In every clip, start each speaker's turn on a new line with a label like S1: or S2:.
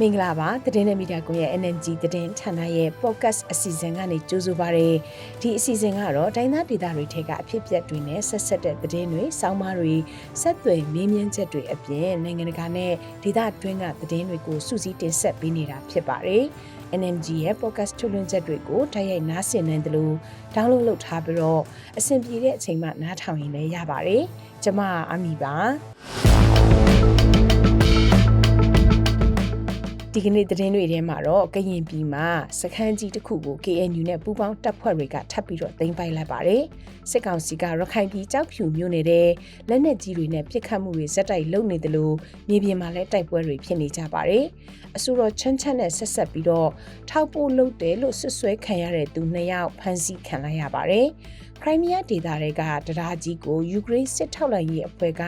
S1: မင်္ဂလာပါသတင်းနဲ့မီဒီယာကွန်ရဲ့ NNG သတင်းဌာနရဲ့ podcast အစီအစဉ်ကနေကြိုဆိုပါရစေဒီအစီအစဉ်ကတော့တိုင်းသားဒေသတွေထဲကအဖြစ်အပျက်တွေနဲ့ဆက်ဆက်တဲ့သတင်းတွေစောင်းမားတွေဆက်သွယ်မေးမြန်းချက်တွေအပြင်နိုင်ငံတကာနဲ့ဒေသတွင်းကသတင်းတွေကိုစူးစီးတင်ဆက်ပေးနေတာဖြစ်ပါတယ် NNG ရဲ့ podcast ထုတ်လွှင့်ချက်တွေကိုတိုက်ရိုက်နားဆင်နိုင်တယ်လို့ download လုပ်ထားပြီးတော့အဆင်ပြေတဲ့အချိန်မှနားထောင်ရင်လည်းရပါတယ်ကျွန်မအမီပါ ဒီကနေ့သတင်းတွေထဲမှာတော့ကရင်ပြည်မှာစခန်းကြီးတစ်ခုကို KNU နဲ့ပူးပေါင်းတပ်ဖွဲ့တွေကထပ်ပြီးတော့သိမ်းပိုက်လိုက်ပါတယ်။စစ်ကောင်စီကရခိုင်ပြည်ကြောက်ဖြူမြို့နယ်တဲ့လက်နက်ကြီးတွေနဲ့ပစ်ခတ်မှုတွေဇက်တိုက်လုပ်နေတယ်လို့မြေပြင်မှာလည်းတိုက်ပွဲတွေဖြစ်နေကြပါတယ်။အဆိုတော်ချမ်းချမ်းနဲ့ဆက်ဆက်ပြီးတော့ထောက်ပို့လုပ်တယ်လို့ဆွဆွဲခံရတဲ့သူနှစ်ယောက်ဖမ်းဆီးခံလိုက်ရပါတယ်။ ခရိုင်းမီးယားဒေသတွေကတရားကြီးကိုယူကရိန်းစစ်ထောက်လှမ်းရေးအဖွဲ့က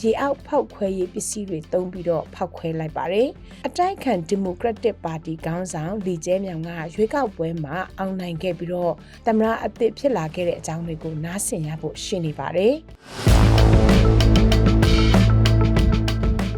S1: ရေအောက်ဖောက်ခွဲရေးပစ္စည်းတွေတုံးပြီးတော့ဖောက်ခွဲလိုက်ပါတယ်။အတိုက်ခံဒီမိုကရက်တစ်ပါတီခေါင်းဆောင်လီကျဲမြောင်ကရွေးကောက်ပွဲမှာအောင်နိုင်ခဲ့ပြီးတော့သမရအသစ်ဖြစ်လာခဲ့တဲ့အကြောင်းတွေကိုနားဆင်ရဖို့ရှိနေပါတယ်။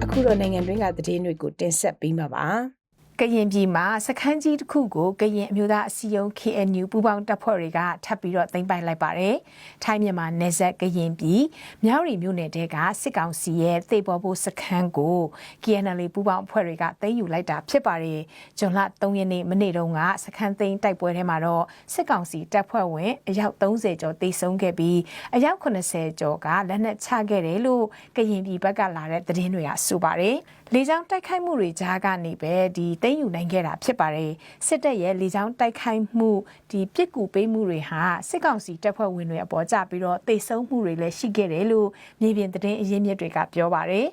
S1: အခုတော့နိုင်ငံတွင်းကသတင်းတွေကိုတင်ဆက်ပေးမှာပါ။ ကရင်ပြည်မှာစခန်းကြီးတစ်ခုကိုကရင်အမျိုးသားအစည်းအရုံး KNU ပူးပေါင်းတပ်ဖွဲ့တွေကထပ်ပြီးတော့သိမ်းပိုက်လိုက်ပါတယ်။ထိုင်းမြန်မာနယ်စပ်ကရင်ပြည်မြောက်ရီမြို့နယ်တဲကစစ်ကောင်စီရဲ့သေပေါ်ဖို့စခန်းကို KNL ပူးပေါင်းအဖွဲ့တွေကသိမ်းယူလိုက်တာဖြစ်ပါတယ်။ဂျွန်လ3ရက်နေ့မနေ့တုန်းကစခန်းသိမ်းတိုက်ပွဲထဲမှာတော့စစ်ကောင်စီတပ်ဖွဲ့ဝင်အယောက်30ကျော်တေဆုံးခဲ့ပြီးအယောက်80ကျော်ကလက်နက်ချခဲ့တယ်လို့ကရင်ပြည်ဘက်ကလာတဲ့သတင်းတွေကဆိုပါတယ်။လေကြောင်းတိုက်ခိုက်မှုတွေကြားကနေပဲဒီသိမ်းယူနိုင်ခဲ့တာဖြစ်ပါတယ်စစ်တပ်ရဲ့လေကြောင်းတိုက်ခိုက်မှုဒီပြစ်ကူပေးမှုတွေဟာစစ်ကောင်စီတပ်ဖွဲ့ဝင်တွေအပေါ်ကျပြီးတော့တိတ်ဆုံးမှုတွေလည်းရှိခဲ့တယ်လို့မြေပြင်သတင်းအရင်းမြစ်တွေကပြောပါတယ်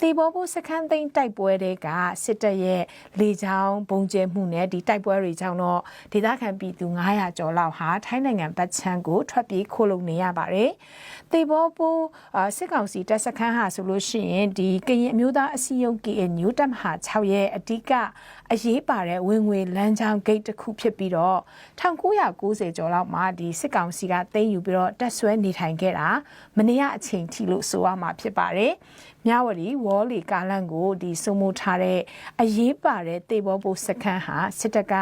S1: သေဘောဖို့စခန်းသိမ်းတိုက်ပွဲတွေကစစ်တပ်ရဲ့လေကြောင်းဘုံကျဲမှုနဲ့ဒီတိုက်ပွဲတွေကြောင့်တော့ဒေသခံပြည်သူ900ကျော်လောက်ဟာထိုင်းနိုင်ငံဗတ်ချမ်းကိုထွက်ပြေးခိုးလုံနေရပါတယ်သေဘောဖို့စစ်ကောင်စီတပ်စခန်းဟာဆိုလို့ရှိရင်ဒီကရင်အမျိုးသားအစည်းအရုံး KNU တပ်မဟာ6ရဲ့အဓိကအရေးပါတဲ့ဝင်ငွေလမ်းကြောင်းဂိတ်တစ်ခုဖြစ်ပြီးတော့1990ကျော်လောက်မှာဒီစစ်ကောင်စီကသိမ်းယူပြီးတော့တက်ဆွဲနေထိုင်ခဲ့တာမနေ့ကအချိန်ထိလို့ဆိုရမှာဖြစ်ပါတယ်။မြဝတီဝေါ်လီကာလန်ကိုဒီစုံမထားတဲ့အရေးပါတဲ့တေဘောပိုစခန်းဟာစစ်တပ်က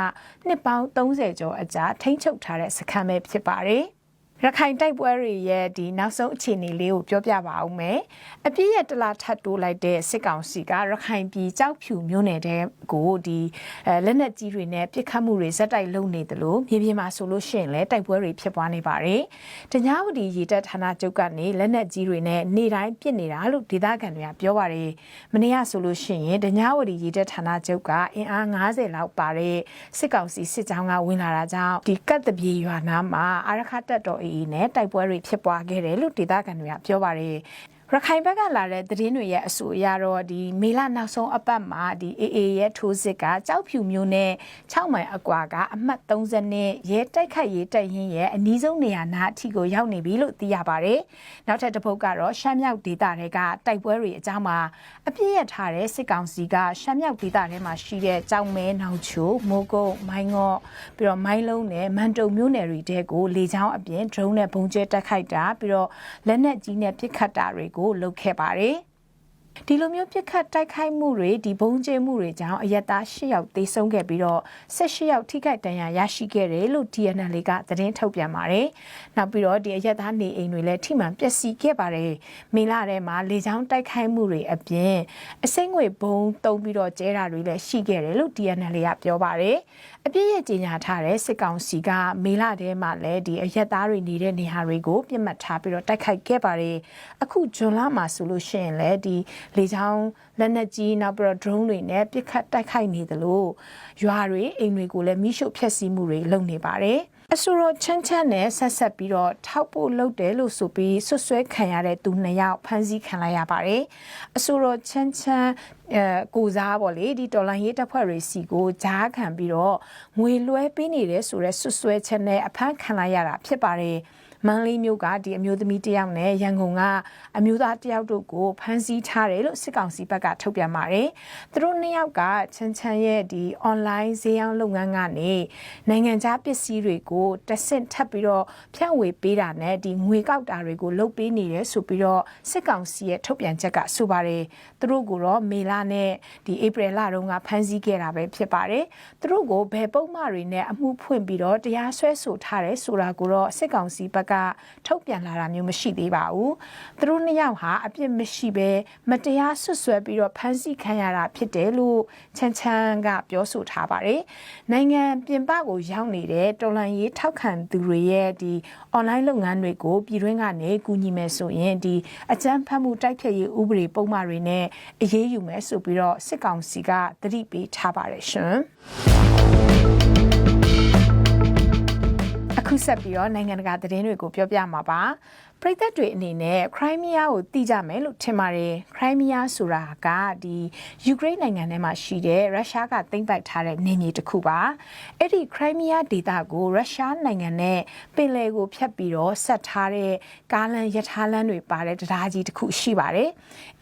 S1: နှစ်ပေါင်း30ကျော်အကြာထိန်းချုပ်ထားတဲ့စခန်းပဲဖြစ်ပါတယ်။ ရခိုင်တိုက်ပွဲတွေရဲ့ဒီနောက်ဆုံးအခြေအနေလေးကိုပြောပြပါအောင်မယ်။အပြည့်ရဲ့တလားထပ်တိုးလိုက်တဲ့စစ်ကောင်စီကရခိုင်ပြည်ကြောက်ဖြူမြို့နယ်တဲကိုဒီအဲလက်နက်ကြီးတွေနဲ့ပစ်ခတ်မှုတွေဇက်တိုက်လုပ်နေတယ်လို့မြေပြင်မှာဆိုလို့ရှိရင်လည်းတိုက်ပွဲတွေဖြစ်ပွားနေပါတယ်။တ냐ဝတီရေတပ်ဌာနချုပ်ကနေလက်နက်ကြီးတွေနဲ့နေတိုင်းပစ်နေတာလို့ဒေသခံတွေကပြောပါတယ်။မနေ့ကဆိုလို့ရှိရင်တ냐ဝတီရေတပ်ဌာနချုပ်ကအင်အား90လောက်ပါတဲ့စစ်ကောင်စီစစ်ကြောင်းကဝင်လာတာကြောင့်ဒီကတ်တပြေရွာနားမှာအာရခတက်တော် AA နဲ့တိုက်ပွဲတွေဖြစ်ပွားခဲ့တယ်လို့ဒေသခံတွေကပြောပါတယ် ရခိုင်ဘက်ကလာတဲ့သတင်းတွေရဲ့အဆိုအရတော့ဒီမေလနောက်ဆုံးအပတ်မှာဒီ AA ရဲ့ထိုးစစ်ကကြောက်ဖြူမျိုးနဲ့6မိုင်အကွာကအမှတ်30နဲ့ရဲတိုက်ခိုက်ရေးတိုက်ရင်ရဲ့အနီးဆုံးနေရာနားအထိကိုရောက်နေပြီလို့သိရပါတယ်။နောက်ထပ်တစ်ပုတ်ကတော့ရှမ်းမြောက်ဒေသတွေကတိုက်ပွဲတွေအကြောင်းမှာအပြည့်ရထားတဲ့စစ်ကောင်စီကရှမ်းမြောက်ဒေသထဲမှာရှိတဲ့ကြောင်မဲနောင်ချိုမိုးကုတ်မိုင်းငေါ့ပြီးတော့မိုင်းလုံးနဲ့မန်တုံမျိုးနယ်တွေတဲကိုလေကြောင်းအပြင် drone နဲ့ပုံကျဲတက်ခိုက်တာပြီးတော့လက်နက်ကြီးနဲ့ပစ်ခတ်တာတွေကိုလုပ်ခဲ့ပါတယ် ဒီလိုမျိုးပြစ်ခတ်တိုက်ခိုက်မှုတွေဒီဘုံကျဲမှုတွေကြောင့်အရက်သား၈ယောက်သေဆုံးခဲ့ပြီးတော့၁၈ယောက်ထိခိုက်ဒဏ်ရာရရှိခဲ့တယ်လို့ TNL ကသတင်းထုတ်ပြန်ပါတယ်။နောက်ပြီးတော့ဒီအရက်သားနေအိမ်တွေလည်းထိမှန်ပျက်စီးခဲ့ပါတယ်။မေလထဲမှာလေကြောင်းတိုက်ခိုက်မှုတွေအပြင်အစိမ့်ငွေဘုံတုံးပြီးတော့ကျဲတာတွေလည်းရှိခဲ့တယ်လို့ TNL ကပြောပါတယ်။အပြည့်ရဲ့ကြီးညာထားတဲ့စစ်ကောင်စီကမေလထဲမှာလည်းဒီအရက်သားတွေနေတဲ့နေရာတွေကိုပြစ်မှတ်ထားပြီးတော့တိုက်ခိုက်ခဲ့ပါတယ်အခုဂျွန်လမှာဆိုလို့ရှိရင်လည်းဒီလေချောင်းလက်နက်ကြီးနောက်ပြီးတော့ drone တွေနဲ့ပစ်ခတ်တိုက်ခိုက်နေသလိုရွာတွေအိမ်တွေကိုလည်းမိရှုဖျက်ဆီးမှုတွေလုပ်နေပါတယ်အဆိုတော်ချမ်းချမ်းနဲ့ဆက်ဆက်ပြီးတော့ထောက်ဖို့လုပ်တယ်လို့ဆိုပြီးဆွဆွဲခံရတဲ့သူနှစ်ယောက်ဖမ်းဆီးခံလိုက်ရပါတယ်။အဆိုတော်ချမ်းချမ်းအဲကိုစားပေါ့လေဒီတော်လိုင်းရေးတပ်ဖွဲ့တွေစီကိုဂျားခံပြီးတော့ငွေလွှဲပေးနေတယ်ဆိုတဲ့ဆွဆွဲချက်နဲ့အဖမ်းခံလိုက်ရတာဖြစ်ပါတယ်။ မန္တလေးမြို့ကဒီအမျိုးသမီးတစ်ယောက်နဲ့ရန်ကုန်ကအမျိုးသားတစ်ယောက်တို့ကိုဖမ်းဆီးထားတယ်လို့စစ်ကောင်စီဘက်ကထုတ်ပြန်ပါတယ်။သူတို့နှစ်ယောက်ကချမ်းချမ်းရဲ့ဒီ online ဈေးရောင်းလုပ်ငန်းကနေနိုင်ငံခြားပစ္စည်းတွေကိုတဆင့်ထပ်ပြီးတော့ဖြန့်ဝေပေးတာနဲ့ဒီငွေကောက်တာတွေကိုလုပ်ပေးနေတယ်ဆိုပြီးတော့စစ်ကောင်စီရဲ့ထုတ်ပြန်ချက်ကဆိုပါတယ်။သူတို့ကိုတော့မေလနဲ့ဒီဧပြီလတုန်းကဖမ်းဆီးခဲ့တာပဲဖြစ်ပါတယ်။သူတို့ကိုဘယ်ပုံမှန်တွေနဲ့အမှုဖွင့်ပြီးတော့တရားစွဲဆိုထားတယ်ဆိုတာကိုတော့စစ်ကောင်စီဘက်က ထုတ်ပြန်လာတာမျိုးမရှိသေးပါဘူး။သူတို့နှစ်ယောက်ဟာအပြစ်မရှိဘဲမတရားဆွဆွဲပြီးတော့ဖမ်းဆီးခံရတာဖြစ်တယ်လို့ချန်ချန်ကပြောဆိုထားပါတယ်။နိုင်ငံပြင်ပကိုရောက်နေတဲ့တော်လန်ရေးထောက်ခံသူတွေရဲ့ဒီ online လုပ်ငန်းတွေကိုပြည်တွင်းကနေကူညီမယ်ဆိုရင်ဒီအကြမ်းဖက်မှုတိုက်ဖျက်ရေးဥပဒေပုံမှန်တွေနဲ့အရေးယူမယ်ဆိုပြီးတော့စစ်ကောင်စီကသတိပေးထားပါတယ်ရှင်အ ခုဆက်ပြီးတော့နိုင်ငံတကာသတင်းတွေကိုပြောပြမှာပါပရိသတ်တွေအနေနဲ့ခရိုင်းမီးယားကိုသိကြမယ်လို့ထင်ပါတယ်ခရိုင်းမီးယားဆိုတာကဒီယူကရိန်းနိုင်ငံထဲမှာရှိတဲ့ရုရှားကသိမ်းပိုက်ထားတဲ့နေမြေတစ်ခုပါအဲ့ဒီခရိုင်းမီးယားဒေသကိုရုရှားနိုင်ငံနဲ့ပင်လယ်ကိုဖြတ်ပြီးတော့ဆက်ထားတဲ့ကားလမ်းရထားလမ်းတွေပါတဲ့တရားကြီးတစ်ခုရှိပါတယ်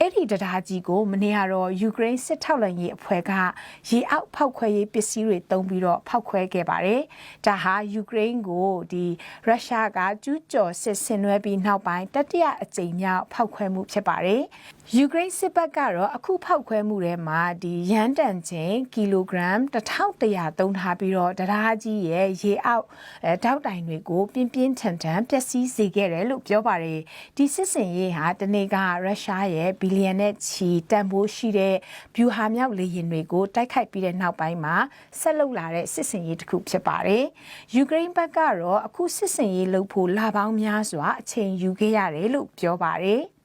S1: အဲ့ဒီတရားကြီးကိုမနေ့ကတော့ယူကရိန်းစစ်ထောက်လှမ်းရေးအဖွဲ့ကရေအောက်ဖောက်ခွဲရေးပစ္စည်းတွေတုံးပြီးတော့ဖောက်ခွဲခဲ့ပါတယ်ဒါဟာယူကရိန်းကိုဒီရုရှားကကျူးကျော်စစ်ဆင်နွှဲပြီးနောက်ပိုင်းတတိယအကြိမ်မြောက်ဖောက်ခွဲမှုဖြစ်ပါတယ်။ ယူကရိန်းစစ်ဘက်ကတော့အခုဖောက်ခွဲမှုထဲမှာဒီရန်တန်ချင်းကီလိုဂရမ်1100သုံးထားပြီးတော့တရားကြီးရဲ့ရေအောက်အဲတောက်တိုင်တွေကိုပြင်းပြင်းထန်ထန်ပျက်စီးစေခဲ့တယ်လို့ပြောပါတယ်။ဒီစစ်စင်ရေးဟာတနေ့ကရုရှားရဲ့ဘီလီယံနဲ့ချီတန်ဖိုးရှိတဲ့ဗျူဟာမြောက်လေယာဉ်တွေကိုတိုက်ခိုက်ပြီးတဲ့နောက်ပိုင်းမှာဆက်လုပ်လာတဲ့စစ်စင်ရေးတစ်ခုဖြစ်ပါတယ်။ယူကရိန်းဘက်ကတော့အခုစစ်စင်ရေးလုပ်ဖို့လာပေါင်းများစွာအချိန်ယူခဲ့ရတယ်လို့ပြောပါတယ်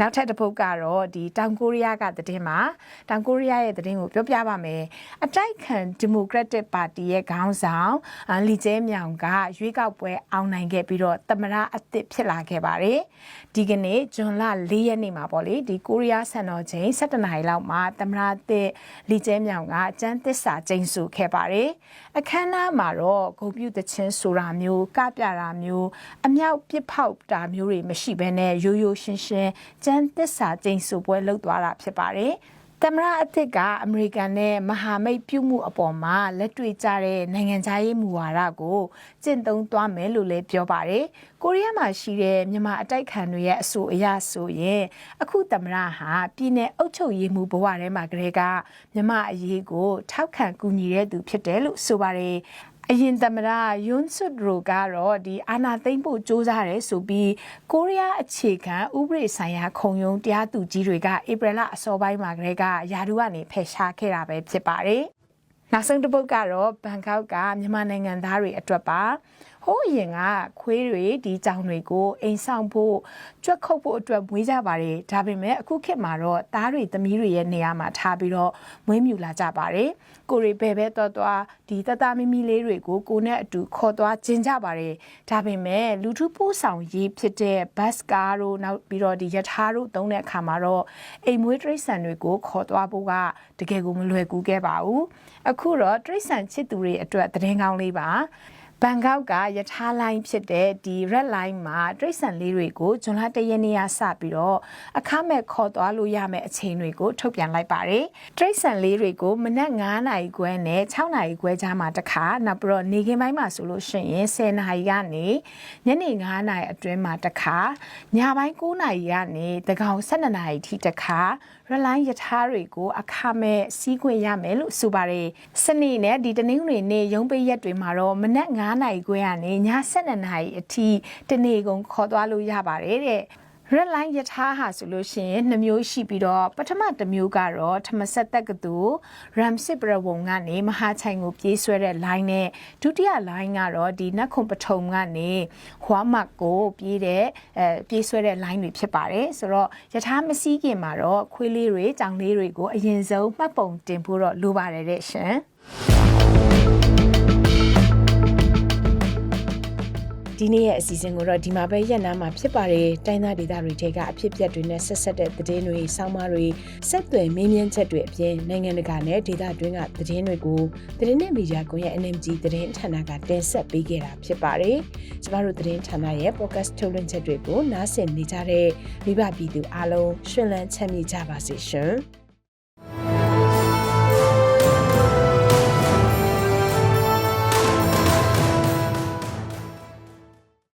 S1: နောက်ထပ်တစ်ပုတ်ကတော့ဒီတောင်ကိုရီးယားကသတင်းမှာတောင်ကိုရီးယားရဲ့သတင်းကိုပြောပြပါမယ်အတိုက်ခံဒီမိုကရက်တစ်ပါတီရဲ့ခေါင်းဆောင်လီကျဲမြောင်ကရွေးကောက်ပွဲအောင်နိုင်ခဲ့ပြီးတော့သမရအသစ်ဖြစ်လာခဲ့ပါတယ်ဒီကနေ့ဇွန်လ၄ရက်နေ့မှာပေါ့လေဒီကိုရီးယားစံတော်ချိန်7နာရီလောက်မှာသမရအသစ်လီကျဲမြောင်ကအကျန်းသစ္စာကျိန်ဆိုခဲ့ပါတယ်အခမ်းအနားမှာတော့ဂုဏ်ပြုသချင်းဆိုတာမျိုးကပြတာမျိုးအမြောက်ပစ်ဖောက်တာမျိုးတွေမရှိဘဲနဲ့ရိုးရိုးရှင်းရှင်းကျန်းသစ္စာကျိန်ဆိုပွဲလုပ်သွားတာဖြစ်ပါတယ်။သမရအသစ်ကအမေရိကန်နဲ့မဟာမိတ်ပြုမှုအပေါ်မှာလက်တွေ့ကျတဲ့နိုင်ငံခြားရေးမူဝါဒကိုကျင့်သုံးသွားမယ်လို့လည်းပြောပါတယ်။ကိုရီးယားမှာရှိတဲ့မြန်မာအတိုက်ခံတွေရဲ့အဆိုအရဆိုရင်အခုသမရဟာပြည်내အုပ်ချုပ်ရေးမှုဘဝထဲမှာကလေးကမြန်မာအရေးကိုထောက်ခံကူညီတဲ့သူဖြစ်တယ်လို့ဆိုပါတယ်။ အရင်သမ္မတယွန်းဆွတ်ရိုကတော့ဒီအာနာသိမ့်ဖို့စ조사ရဲဆိုပြီးကိုရီးယားအခြေခံဥပဒေဆိုင်ရာခုံရုံးတရားသူကြီးတွေကဧပြီလအစောပိုင်းမှာကလေးကယာဒူကနေဖယ်ရှားခဲ့တာပဲဖြစ်ပါတယ်။နောက်ဆုံးတစ်ပုတ်ကတော့ဘန်ကောက်ကမြန်မာနိုင်ငံသားတွေအတွက်ပါ ဟိုးအရင်ကခွေးတွေဒီကြောင်တွေကိုအိမ်ဆောင်ဖို့ကြွက်ခုတ်ဖို့အတွက်မွေးကြပါတယ်ဒါပေမဲ့အခုခေတ်မှာတော့သားတွေသမီးတွေရဲ့နေရာမှာထားပြီးတော့မွေးမြူလာကြပါတယ်ကိုရီဘဲဘဲတော့တော့ဒီတတမီမီလေးတွေကိုကိုနဲ့အတူခေါ်သွားကျင်ကြပါတယ်ဒါပေမဲ့လူထုပို့ဆောင်ရေးဖြစ်တဲ့ဘတ်စကားတို့နောက်ပြီးတော့ဒီယထာတို့သုံးတဲ့အခါမှာတော့အိမ်မွေးတရိษံတွေကိုခေါ်သွားဖို့ကတကယ်ကိုမလွယ်ကူခဲ့ပါဘူးအခုတော့တရိษံချစ်သူတွေအတွက်သတင်းကောင်းလေးပါ ဘန်ကောက်ကယထာလိုင်းဖြစ်တဲ့ဒီ red line မှာတရိတ်ဆန်လေးတွေကိုဇွန်လ၁ရက်နေ့ကစပြီးတော့အခမဲ့ခေါ်သွားလို့ရမယ့်အချိန်တွေကိုထုတ်ပြန်လိုက်ပါတယ်။တရိတ်ဆန်လေးတွေကိုမနက်9နာရီခွဲနဲ့6နာရီခွဲကြားမှာတစ်ခါနောက်ပြီးတော့နေကင်းပိုင်းမှာဆိုလို့ရှိရင်10နာရီကနေညနေ9နာရီအတွင်းမှာတစ်ခါညပိုင်း9နာရီကနေတကောင်12နာရီထိတစ်ခါရလိုင်းယထာတွေကိုအခမဲ့စီးခွင့်ရမယ်လို့ဆိုပါတယ်။စနေနဲ့ဒီတနင်္ဂနွေနေ့ရုံးပိတ်ရက်တွေမှာတော့မနက်9နာရီခွဲကနေည7နာရီအထိတနေ့ကုန်ခေါ်သွားလို့ရပါတယ်တဲ့။ red line ယထာဟာဆိုလို့ရှိရင်နှမျိုးရှိပြီးတော့ပထမတစ်မျိုးကတော့ထမဆက်တက်ကတူ ram စစ်ပရဝုံကနေမဟာချိုင်ကိုပြေးဆွဲတဲ့ line နဲ့ဒုတိယ line ကတော့ဒီနတ်ခုံပထုံကနေဟွာမတ်ကိုပြေးတဲ့အဲပြေးဆွဲတဲ့ line တွေဖြစ်ပါတယ်ဆိုတော့ယထာမစည်းခင်မှာတော့ခွေးလေးတွေကြောင်လေးတွေကိုအရင်ဆုံးမှတ်ပုံတင်ဖို့တော့လိုပါတယ်တဲ့ရှင် ဒီနေ့ရဲ့အစီအစဉ်ကိုတော့ဒီမှာပဲရက်နာမှာဖြစ်ပါတယ်တိုင်းသားဒေသတွေထဲကအဖြစ်အပျက်တွေနဲ့ဆက်ဆက်တဲ့သတင်းတွေစောင်းမတွေဆက်သွယ်မင်းမြန်းချက်တွေအပြင်နိုင်ငံတကာနဲ့ဒေသတွင်းကသတင်းတွေကိုသတင်းနဲ့မီဒီယာကွန်ရဲ့ NMG သတင်းဌာနကတင်ဆက်ပေးခဲ့တာဖြစ်ပါတယ်ကျမတို့သတင်းဌာနရဲ့ podcast ထုတ်လွှင့်ချက်တွေကိုနားဆင်နေကြတဲ့မိဘပြည်သူအားလုံးရှင်လန်းချမ်းမြေ့ကြပါစေရှင်